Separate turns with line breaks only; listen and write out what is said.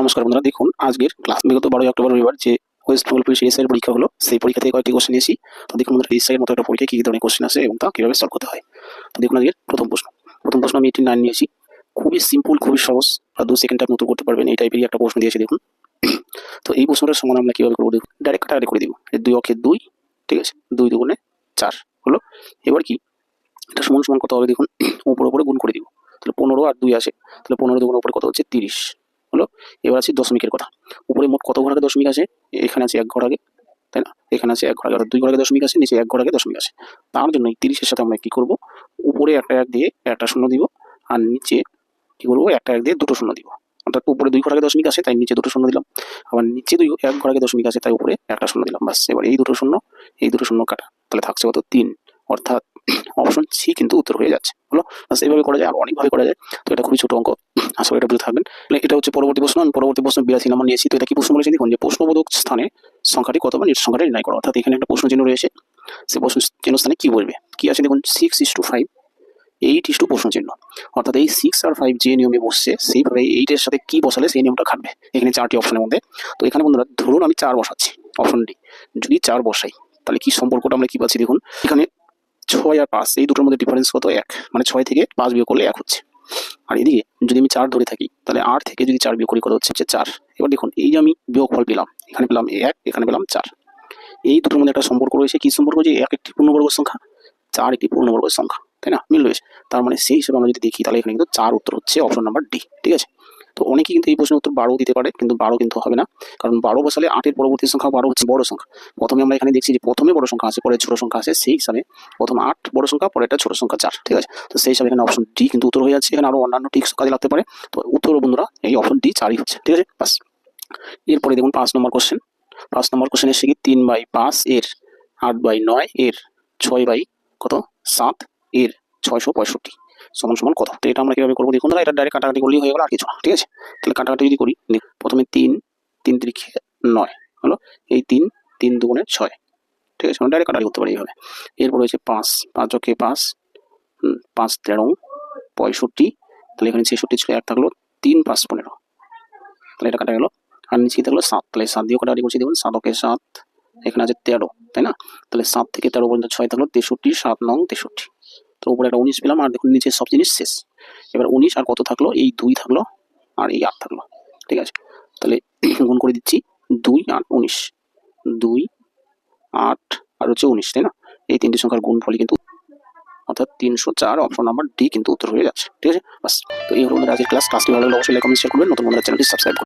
নমস্কার বন্ধুরা, দেখুন, আজকের ক্লাস বিগত বারোই অক্টোবর রবিবার যে ওয়েস্ট বেঙ্গল পুলিশ এসআইয়ের পরীক্ষা হলো, সেই পরীক্ষা থেকে কয়েকটি কোশ্চেন নিয়েছি। তো দেখুন বন্ধুরা এসআইয়ের মতো একটা পরীক্ষা কী ধরনের কোশ্চেন আছে এবং তা কীভাবে সলভ করতে হয়। তো দেখুন আজকের প্রথম প্রশ্ন। প্রথম প্রশ্ন আমি এটি নাইন নিয়েছি। খুবই সিম্পল খুবই সহজ আর দু সেকেন্ড আপনি উত্তর করতে পারবেন, এই টাইপেরই একটা প্রশ্ন দিয়েছি, দেখুন। তো এই প্রশ্নটার সমাধান আমরা কীভাবে করব, দেখুন ডাইরেক্ট কাটাকাটি করে দিব। দুই অক্ষে দুই, ঠিক আছে? দুই দুগুণে চার, হলো? এবার কি? এটা সমান সমান কত হবে, দেখুন? উপরে উপরে গুণ করে দিব। তাহলে পনেরো আর দুই আসে, তাহলে পনেরো দুগুণ উপরে কত হচ্ছে? তিরিশ। হলো। এবার আছে দশমিকের কথা। উপরে মোট কত ঘর আগে দশমিক আছে এখানে আছে এক ঘর আগে, তাই না? এখানে আছে এক ঘর আগে দুই ঘর আগে দশমিক আছে নিচে এক ঘর আগে দশমিক আছে তার জন্য এই তিরিশের সাথে আমরা কি করব? উপরে একটা এক দিয়ে একটা শূন্য দিব, আর নিচে কি করব? একটা এক দিয়ে দুটো শূন্য দিব। অর্থাৎ উপরে দুই ঘর আগে দশমিক আছে তাই নিচে দুটো শূন্য দিলাম। আবার নিচে দুই এক ঘর আগে দশমিক আছে তাই উপরে একটা শূন্য দিলাম। বাস এবার এই দুটো শূন্য, এই দুটো শূন্য কাটা। তাহলে থাকছে কত? তিন। অর্থাৎ অপশন সি কিন্তু উত্তর হয়ে যাচ্ছে। হলো? এইভাবে করা যায়, আর অনেকভাবে করা যায়। তো এটা খুবই ছোট অঙ্ক। আসলে এটা বুঝে থাকবেন। এটা হচ্ছে পরবর্তী প্রশ্ন। আমি পরবর্তী প্রশ্ন বিরাশি নাম্বার নিয়েছি। তো এটা কি প্রশ্ন বলেছে দেখুন যে প্রশ্নবোধক স্থানে সংখ্যাটি কত বা নিট সংখ্যাটি নির্ণয় করা। অর্থাৎ এখানে একটা প্রশ্ন চিহ্ন রয়েছে। সে প্রশ্ন চিহ্ন স্থানে কি বলবে? কি আছে দেখুন? Six is two five eight is two প্রশ্ন চিহ্ন। অর্থাৎ এই সিক্স আর ফাইভ যে নিয়মে বসছে, সেইভাবে এইটের সাথে কি বসালে সেই নিয়মটা খাটবে। এখানে চারটি অপশনের মধ্যে। তো এখানে বন্ধুরা, ধরুন আমি চার বসাচ্ছি অপশন ডি যদি চার বসাই, তাহলে কি সম্পর্কটা আমরা কি পাচ্ছি দেখুন? এখানে ছয় আর পাঁচ, এই দুটোর মধ্যে ডিফারেন্স কত? এক। মানে ছয় থেকে পাঁচ বিয়োগ করলে এক হচ্ছে। আর এদিকে যদি আমি চার ধরে থাকি, তাহলে আট থেকে যদি চার বিয়োগ করি, কত হচ্ছে? হচ্ছে চার। এবার দেখুন, এই যে আমি বিয়োগ ফল পেলাম, এখানে পেলাম এক, এখানে পেলাম চার। এই দুটোর মধ্যে একটা সম্পর্ক রয়েছে। কি সম্পর্ক যে? এক একটি পূর্ণবর্গ সংখ্যা, চার একটি পূর্ণবর্গ সংখ্যা, তাই না? মিল রয়েছে। তার মানে সেই হিসেবে আমরা যদি দেখি, তাহলে এখানে কিন্তু চার উত্তর হচ্ছে অপশন নাম্বার ডি ঠিক আছে? তো অনেকে কিন্তু এই প্রশ্নের উত্তর বারো দিতে পারে, কিন্তু বারো কিন্তু হবে না। কারণ বারো বসালে আটের পরবর্তী সংখ্যা বারো হচ্ছে বড় সংখ্যা। প্রথমে আমরা এখানে দেখছি যে প্রথমে বড় সংখ্যা আছে পরে ছোট সংখ্যা আছে, সেই হিসাবে প্রথম আট বড় সংখ্যা পরে একটা ছোট সংখ্যা চার, ঠিক আছে? তো সেই হিসাবে এখানে অপশন ডি কিন্তু উত্তর হয়ে যাচ্ছে। এখানে আরও অন্যান্য ঠিক কাজে লাগতে পারে। তো উত্তর বন্ধুরা, এই অপশন ডি চারই হচ্ছে, ঠিক আছে? বাস এরপরে দেখুন পাঁচ নম্বর কোশ্চেন পাঁচ নম্বর কোশ্চেন এসে কি? তিন বাই পাঁচ এর আট বাই নয় এর ছয় বাই কত? সাত এর ছয়শো পঁয়ষট্টি। সমান সমান কত? তো এটা আমরা কীভাবে করব? দেখুন এটা ডাইরেক্ট কাটাকাটি করলেই হয়ে গেল আর কিছু না, ঠিক আছে? তাহলে কাটাকাটি যদি করি প্রথমে তিন তিন তিরিখে নয় হলো, এই তিন তিন দুগুণে ছয়, ঠিক আছে? ডাইরেক্ট কাটাকাটি করতে পারি এইভাবে। এরপর হচ্ছে পাঁচ পাঁচ অকে পাঁচ পাঁচ তেরো, পঁয়ষট্টি, তাহলে এখানে ছেষট্টি ছিল এক থাকল তিন পাঁচ পনেরো, তাহলে এটা কাটা গেল। আর নিচে থাকল সাত, তাহলে সাত দিয়ে কাটাকাটি করছি, দেখুন সাত অকে সাত, এখানে আছে তেরো, তাই না? তাহলে সাত থেকে তেরো পর্যন্ত ছয় থাকল তেষট্টি, সাত নং তেষট্টি। তো উপরে একটা উনিশ পেলাম, আর দেখুন নিচে সব জিনিস শেষ। এবার উনিশ আর কত থাকল? এই দুই থাকল, আর এই আট থাকল, ঠিক আছে? তাহলে গুণ করে দিচ্ছি, দুই আট উনিশ। দুই, আট, আর হচ্ছে উনিশ, তাই না? এই তিনটি সংখ্যার গুণ ফলে কিন্তু অর্থাৎ তিনশো চার অপশন নাম্বার ডি কিন্তু উত্তর হয়ে যাচ্ছে, ঠিক আছে? বাস, তো এই হলো আজকের ক্লাস ক্লাসটি ভালো লাগলে অবশ্যই লাইক কমেন্ট শেয়ার করবেন। নতুন বন্ধুরা চ্যানেলটি সাবস্ক্রাইব